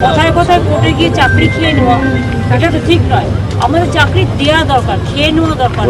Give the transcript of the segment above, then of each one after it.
কথায় কথায় কোর্টে গিয়ে চাকরি খেয়ে নেওয়া এটা তো ঠিক নয়। আমাদের চাকরি দেওয়া দরকার খেয়ে নেওয়া দরকার।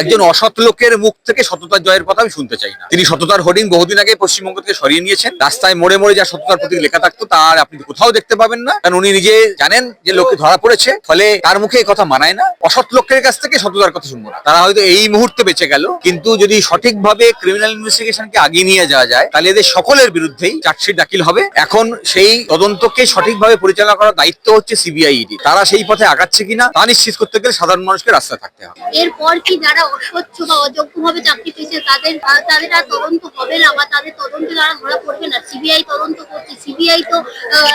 একজন অসৎ লোকের মুখ থেকে সততার জয়ের কথা আমি শুনতে চাই না। তিনি সততার হোর্ডিং বহুদিন আগে পশ্চিমবঙ্গ থেকে সরিয়ে নিয়েছেন। রাস্তায় মোড়ে মোড়ে যা সততার প্রতীক লেখা থাকতো তার আপনি কোথাও দেখতে পাবেন না। কারণ উনি নিজে জানেন যে লোকে ধরা পড়েছে ফলে তার মুখে এই কথা মানায় না। অসৎ লোকের কাছ থেকে সততার কথা শুনব না। তারা হয়তো এই মুহূর্তে বেঁচে গেল কিন্তু যদি সঠিকভাবে ক্রিমিনাল ইনভেস্টিগেশনকে আগিয়ে নিয়ে যাওয়া যায় তাহলে এদের সকলের বিরুদ্ধেই চার্জশিট দাখিল হবে। এখন সেই তদন্তকে সঠিকভাবে পরিচালনা করার দায়িত্ব হচ্ছে সিবিআই ইডি তারা সেই পথে আগাচ্ছে কিনা তা নিশ্চিত করতে গেলে সাধারণ মানুষকে রাস্তায় থাকতে হবে। এরপর কি যারা অস্বচ্ছ বা অযোগ্যভাবে চাকরি পেয়েছে তাদের তাদের আর তদন্ত হবে না বা তাদের তদন্তে তারা ধরা পড়বে না? সিবিআই তদন্ত করছে সিবিআই তো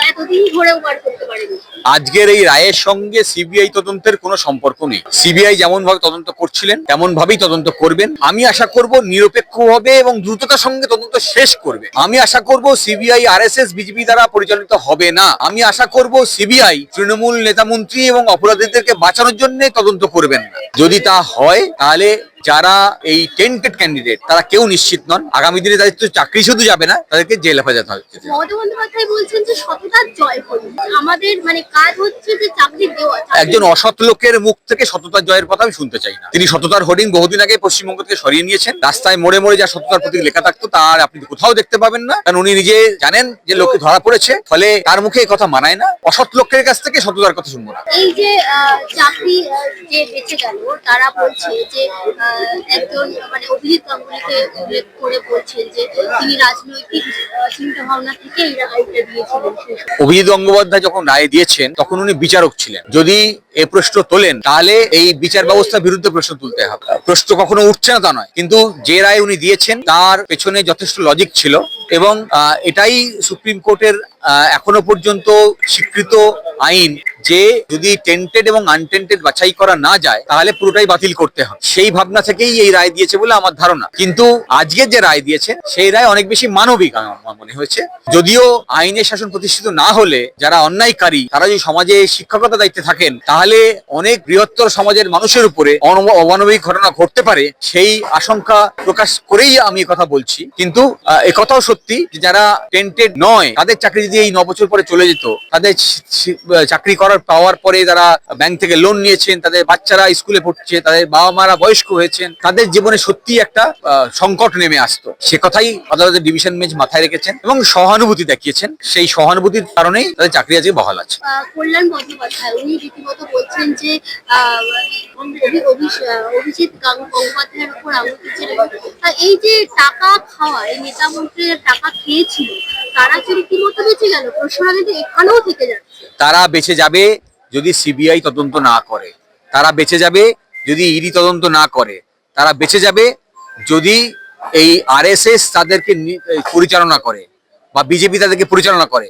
এতদিন ধরেও বার করতে পারেনি। আজকের এই রায়ের সঙ্গে সিবিআই তদন্তের কোনো সম্পর্ক নেই। সিবিআই যেমন ভাবে তদন্ত করছিলেন তেমন ভাবেই তদন্ত করবেন। আমি আশা করব নিরপেক্ষ হবে এবং দ্রুততার সঙ্গে তদন্ত শেষ করবে। আমি আশা করব সিবিআই আরএসএস বিজেপি দ্বারা পরিচালিত হবে না। আমি আশা করব সিবিআই তৃণমূল নেতামন্ত্রী এবং অপরাধীদেরকে বাঁচানোর জন্য তদন্ত করবেন না। যদি তা হয় তাহলে যারা এই টেন্টেড ক্যান্ডিডেট তারা কেউ নিশ্চিত নন। আগামী দিনে তাদের তো চাকরি শুধু যাবে না তাদেরকে জেল হেফাজত হচ্ছে মমতা বন্দ্যোপাধ্যায় বলছেন যে সততার জয় আমাদের মানে কাজ হচ্ছে যে চাকরি দেওয়া একজন অসৎ লোকের মুখ থেকে সততার জয়ের কথা আমি শুনতে চাই না। তিনি সততার হোর্ডিং বহুদিন আগে পশ্চিমবঙ্গ থেকে সরিয়ে নিয়েছেন। রাস্তায় মোড়ে মোড়ে যা সততার প্রতীক লেখা থাকতো তার আপনি কোথাও দেখতে পাবেন না। কারণ উনি নিজে জানেন যে লোকে ধরা পড়েছে ফলে তার মুখে এই কথা মানায় না। অসৎ লোকের কাছ থেকে সততার কথা শুনব না। এই যে চাকরি যে বেঁচে গেল তারা বলছে যে একজন মানে অভিজিৎ গাঙ্গুলিকে উল্লেখ করে বলছেন যে তিনি রাজনৈতিক চিন্তা ভাবনা থেকে এই রায়টা দিয়েছিলেন অভিজিৎ গঙ্গোপাধ্যায় যখন রায় দিয়েছেন, তখন উনি বিচারক ছিলেন। যদি এ প্রশ্ন তোলেন, তাহলে এই বিচার ব্যবস্থার বিরুদ্ধে প্রশ্ন তুলতে হবে। প্রশ্ন কখনো উঠছে না তা নয়। কিন্তু যে রায় উনি দিয়েছেন, তার পেছনে যথেষ্ট লজিক ছিল এবং এটাই সুপ্রিম কোর্টের এখনও পর্যন্ত স্বীকৃত আইন যে যদি টেন্টেড এবং আনটেন্টেড বাছাই করা না যায় তাহলে পুরোটাই বাতিল করতে হবে সেই ভাবনা থেকেই এই রায় দিয়েছে বলে আমার ধারণা। কিন্তু আজকের যে রায় দিয়েছে সেই রায় অনেক বেশি মানবিক আমার মনে হয়েছে। যদিও আইনের শাসন প্রতিষ্ঠিত না হলে যারা অন্যায়কারী তারা যদি সমাজে শিক্ষকতা দায়িত্বে থাকেন তাহলে অনেক বৃহত্তর সমাজের মানুষের উপরে অমানবিক ঘটনা ঘটতে পারে। সেই আশঙ্কা প্রকাশ করেই আমি কথা বলছি। কিন্তু আহ, এ সত্যি যারা টেন্টেড নয় তাদের চাকরি যদি এই ন বছর পরে চলে যেত তাদের চাকরি করার পাওয়ার পরে তারা ব্যাংক থেকে লোন নিয়েছেন, তাদের বাচ্চারা স্কুলে পড়ছে, তাদের বাবা মারা বয়স্ক হয়েছেন, তাদের জীবনে সত্যি একটা সংকট নেমে আসতো। সে কথাই আদালতের ডিভিশন বেঞ্চ মাথায় রেখেছেন এবং সহানুভূতি দেখিয়েছেন। সেই সহানুভূতির কারণেই তাদের চাকরি আজকে বহাল আছে। কল্যাণ বন্দ্যোপাধ্যায়, উনি রীতিমতো বলছেন যে অভিজিৎ যে টাকা খেয়েছিল, তারা যে রীতিমতো বেঁচে গেল? প্রশ্নটা কিন্তু এখানেও থেকে যাচ্ছে। তারা বেঁচে যাবে যদি সিবিআই তদন্ত না করে। তারা বেঁচে যাবে যদি ইডি তদন্ত না করে। তারা বেঁচে যাবে যদি এই আরএসএস তাদেরকে পরিচালনা করে বা বিজেপি তাদেরকে পরিচালনা করে।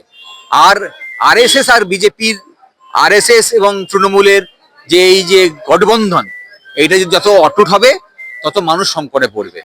আর আরএসএস আর বিজেপির, আরএসএস এবং তৃণমূলের যে এই যে গঠবন্ধন, এইটা যদি যত অটুট হবে, তত মানুষ সংকটে পড়বে।